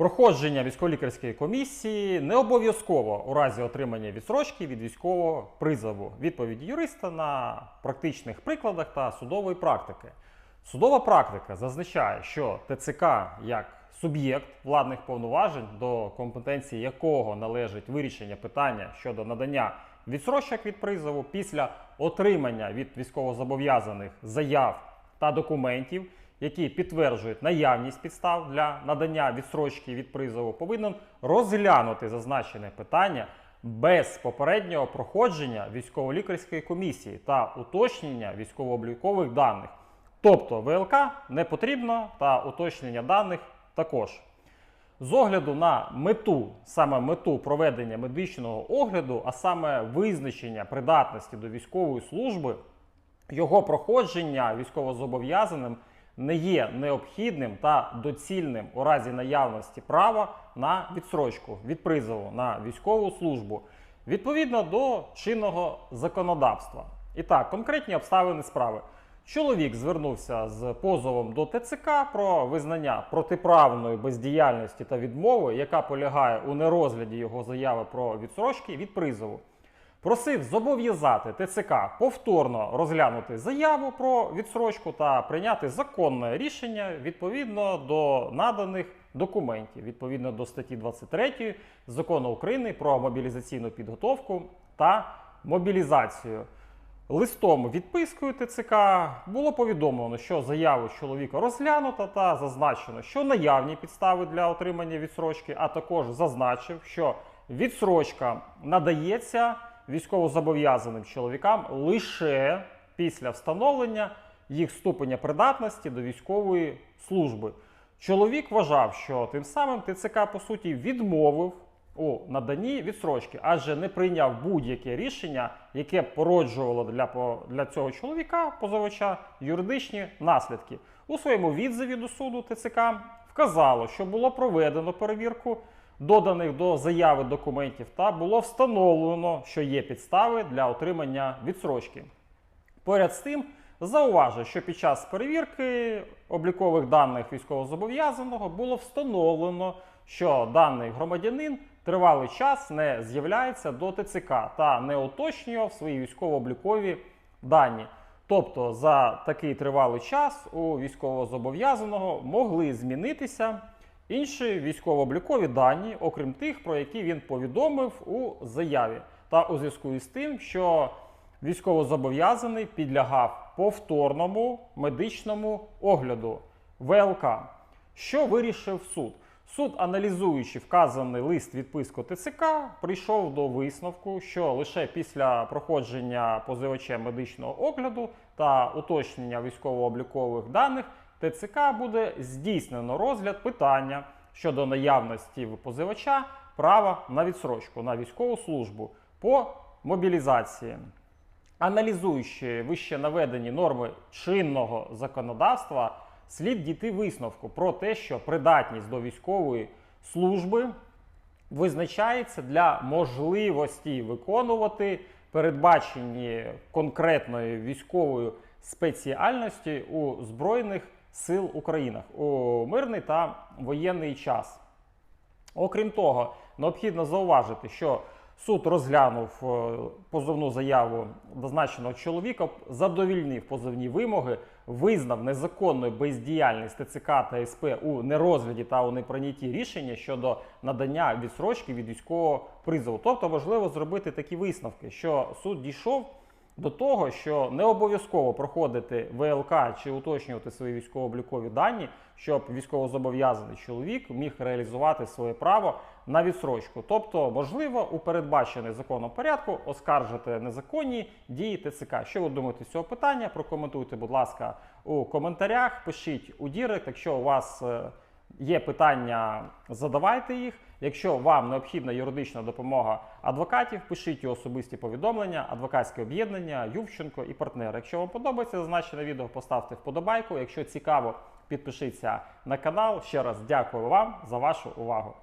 Проходження військово-лікарської комісії не обов'язково у разі отримання відсрочки від військового призову. Відповіді юриста на практичних прикладах та судової практики. Судова практика зазначає, що ТЦК як суб'єкт владних повноважень, до компетенції якого належить вирішення питання щодо надання відсрочок від призову після отримання від військовозобов'язаних заяв та документів, які підтверджують наявність підстав для надання відсрочки від призову, повинен розглянути зазначене питання без попереднього проходження військово-лікарської комісії та уточнення військово-облікових даних. Тобто ВЛК не потрібно та уточнення даних також. З огляду на мету, саме мету проведення медичного огляду, а саме визначення придатності до військової служби, його проходження військовозобов'язаним не є необхідним та доцільним у разі наявності права на відсрочку від призову на військову службу відповідно до чинного законодавства. І так, конкретні обставини справи. Чоловік звернувся з позовом до ТЦК про визнання протиправної бездіяльності та відмови, яка полягає у нерозгляді його заяви про відсрочки від призову. Просив зобов'язати ТЦК повторно розглянути заяву про відсрочку та прийняти законне рішення відповідно до наданих документів, відповідно до статті 23 закону України про мобілізаційну підготовку та мобілізацію. Листом відпискою ТЦК було повідомлено, що заяву чоловіка розглянуто та зазначено, що наявні підстави для отримання відсрочки, а також зазначив, що відсрочка надається військовозобов'язаним чоловікам лише після встановлення їх ступеня придатності до військової служби. Чоловік вважав, що тим самим ТЦК по суті відмовив у наданні відсрочки, адже не прийняв будь-яке рішення, яке породжувало для, для цього чоловіка, позивача, юридичні наслідки. У своєму відзиві до суду ТЦК вказало, що було проведено перевірку доданих до заяви документів та було встановлено, що є підстави для отримання відсрочки. Поряд з тим, зауважу, що під час перевірки облікових даних військовозобов'язаного було встановлено, що даний громадянин тривалий час не з'являється до ТЦК та не уточнював свої військово-облікові дані. Тобто за такий тривалий час у військовозобов'язаного могли змінитися інші військово-облікові дані, окрім тих, про які він повідомив у заяві, та у зв'язку із тим, що військовозобов'язаний підлягав повторному медичному огляду ВЛК. Що вирішив суд? Суд, аналізуючи вказаний лист відписку ТЦК, прийшов до висновку, що лише після проходження позивачем медичного огляду та уточнення військово-облікових даних ТЦК буде здійснено розгляд питання щодо наявності в позивача права на відсрочку на військову службу по мобілізації. Аналізуючи вище наведені норми чинного законодавства, слід дійти висновку про те, що придатність до військової служби визначається для можливості виконувати передбачені конкретною військовою спеціальності у Збройних сил України у мирний та воєнний час. Окрім того, необхідно зауважити, що суд розглянув е, позовну заяву зазначеного чоловіка, задовільнив позовні вимоги, визнав незаконною бездіяльність ТЦК та СП у нерозгляді та у неприйнятті рішення щодо надання відсрочки від військового призову. Тобто важливо зробити такі висновки, що суд дійшов до того, що не обов'язково проходити ВЛК чи уточнювати свої військово-облікові дані, щоб військовозобов'язаний чоловік міг реалізувати своє право на відсрочку. Тобто, можливо, у передбачений законом порядку оскаржити незаконні дії ТЦК. Що ви думаєте з цього питання? Прокоментуйте, будь ласка, у коментарях. Пишіть у Дірект, якщо у вас. Є питання, задавайте їх. Якщо вам необхідна юридична допомога адвокатів, пишіть особисті повідомлення, адвокатське об'єднання, Ювченко і партнери. Якщо вам подобається зазначене відео, поставте вподобайку. Якщо цікаво, підпишіться на канал. Ще раз дякую вам за вашу увагу.